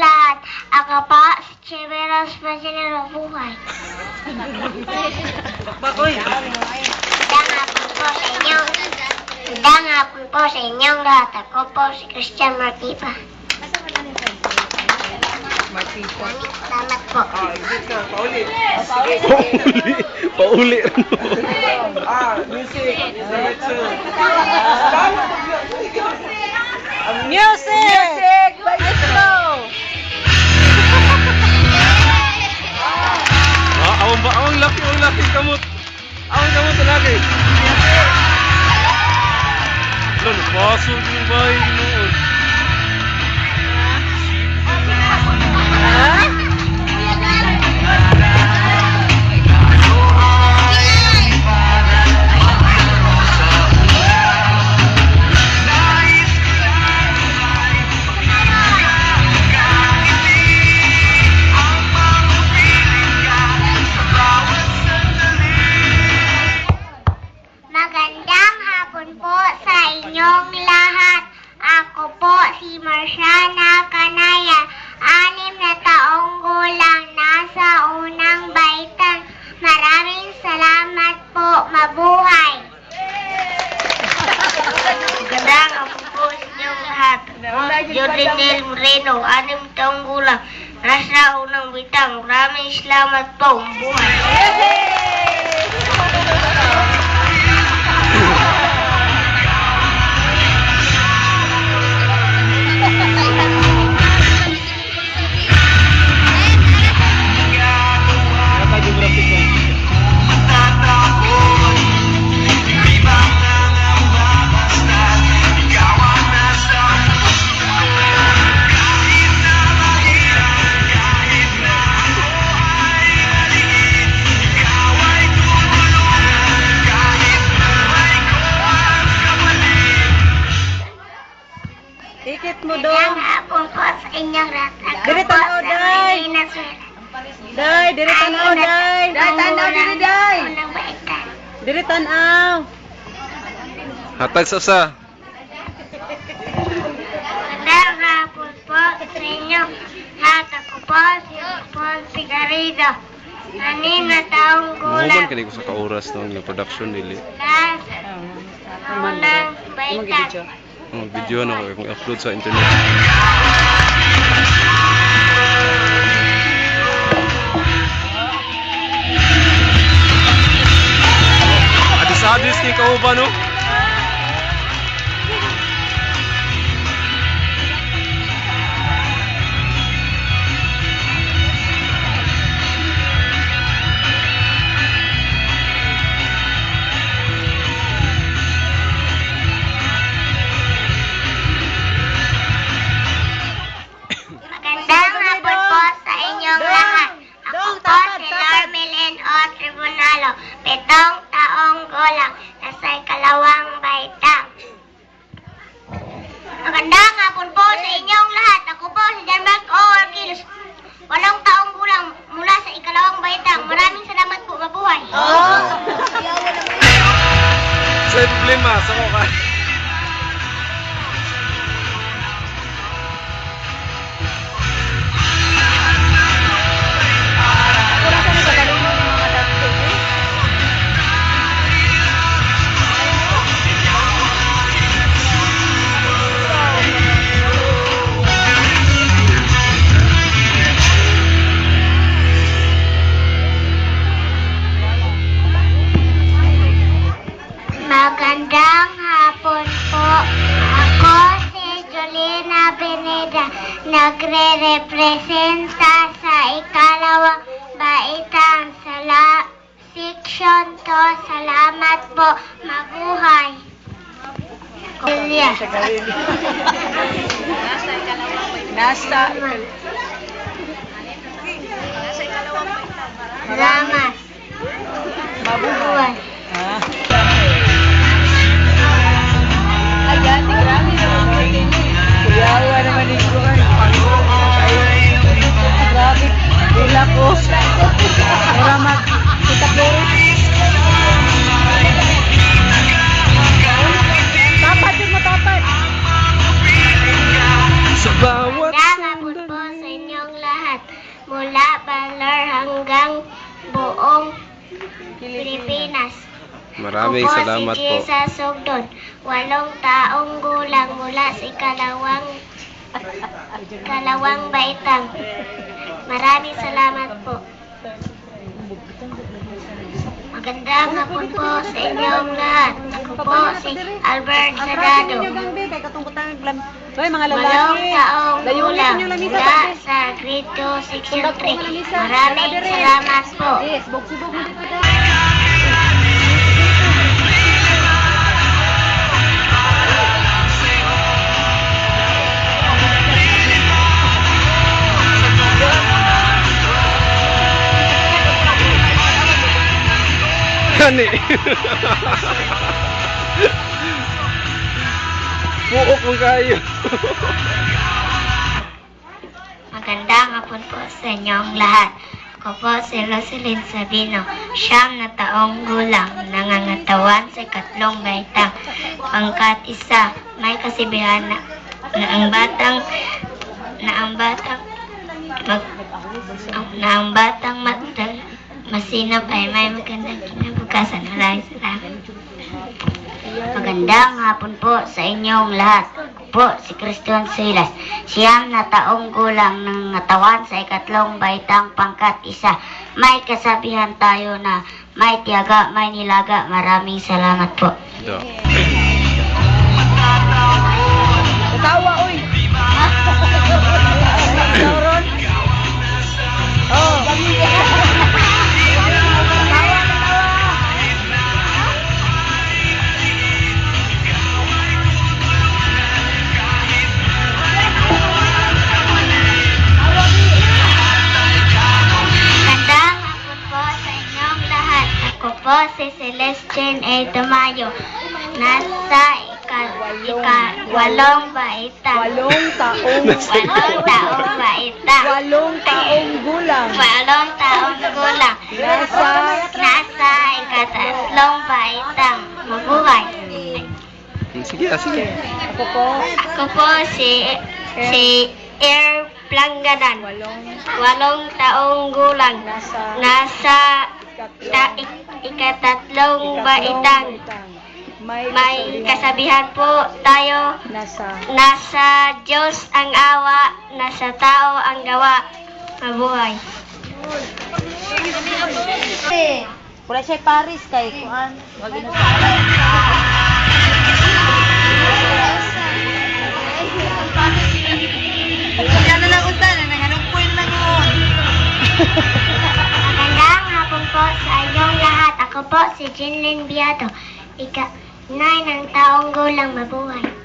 lahat. Ako po, si Chimeros Masinero Buhay. Bakoy. Magandang hapon po sa inyong Magandang hapon po sa inyong lahat. Ako po si Christian Martipa. Maraming salamat po. Ah. Paulit. Pauli. Pauli. Ah, music. Diretso. Music! Maestro! Ah, awang ba? Awang laki, awang laki kamot. Awang kamot lagi. Lalo, pasok yung bahay hapon po sa inyong lahat. Ako po si Marciana Kanaya. Anim na taong gulang nasa unang baitan. Maraming salamat po. Mabuhay. Magandang hapon po sa inyong lahat. Jordanel Moreno, anim taong gulang. Nasa unang baitan. Maraming salamat po. Mabuhay. Tanaw, day. Day, tanaw, diri, Day. Diri tanaw. Hatag sa sa. Magandang hapon po sa inyong lahat. Ako po si Ponce Garrido. Anin na taong Mahuman gulang. kini ko sa kauras no yung production nili. Last unang baitan. Ang video na kung upload sa internet. साजिश की कहूँ बनू। Nagre-representa sa ikalawang baitang sala section to. Salamat po. Mabuhay. Julia. Nasa. Salamat. Mabuhay. Mula Baler hanggang buong Pilipinas. Maraming Ako po salamat si po. Jessa Sogdon, walong taong gulang mula sa ikalawang kalawang baitang. Maraming salamat po. Magandang hapon po sa inyong lahat. Ako po si Albert Sadado. Hoy, mga lalaki. taong Layunin yung lamisa mula sa grade 2, section Sundak po 3. ka lamisa. Maraming salamat po. Yes, bog-sibog mo dito daw. Buok mong kayo. Magandang hapon po sa inyong lahat. Ako po si Rosalyn Sabino, siyam na taong gulang, nangangatawan sa katlong baitang. Pangkat isa, may kasibihan na, na ang batang na ang batang mag, na ang batang magdal, masinap ay may magandang kinabukasan. Maraming salamat. Magandang hapon po sa inyong lahat. Ako po si Christian Silas. Siyam na taong gulang ng natawan sa ikatlong baitang pangkat isa. May kasabihan tayo na may tiyaga, may nilaga. Maraming salamat po. Do. Ako si Celestine A. Tamayo. Nasa ika, ika, walong taong Walong taong baitang. Walong taong gulang. Walong taong gulang. Nasa Nasa ikatatlong baitang. Mabuhay. Sige, ah, sige. ako po. Ako po si si Air Plangadan. Walong Walong taong gulang. nasa Nasa ta, ikatatlong ikatlong baitang. May, kasabihan po tayo, nasa nasa Diyos ang awa, nasa tao ang gawa. Mabuhay. Wala siya Paris kay kuan. Wag si Jinlin Biato. Ika, nay ng taong gulang mabuhay.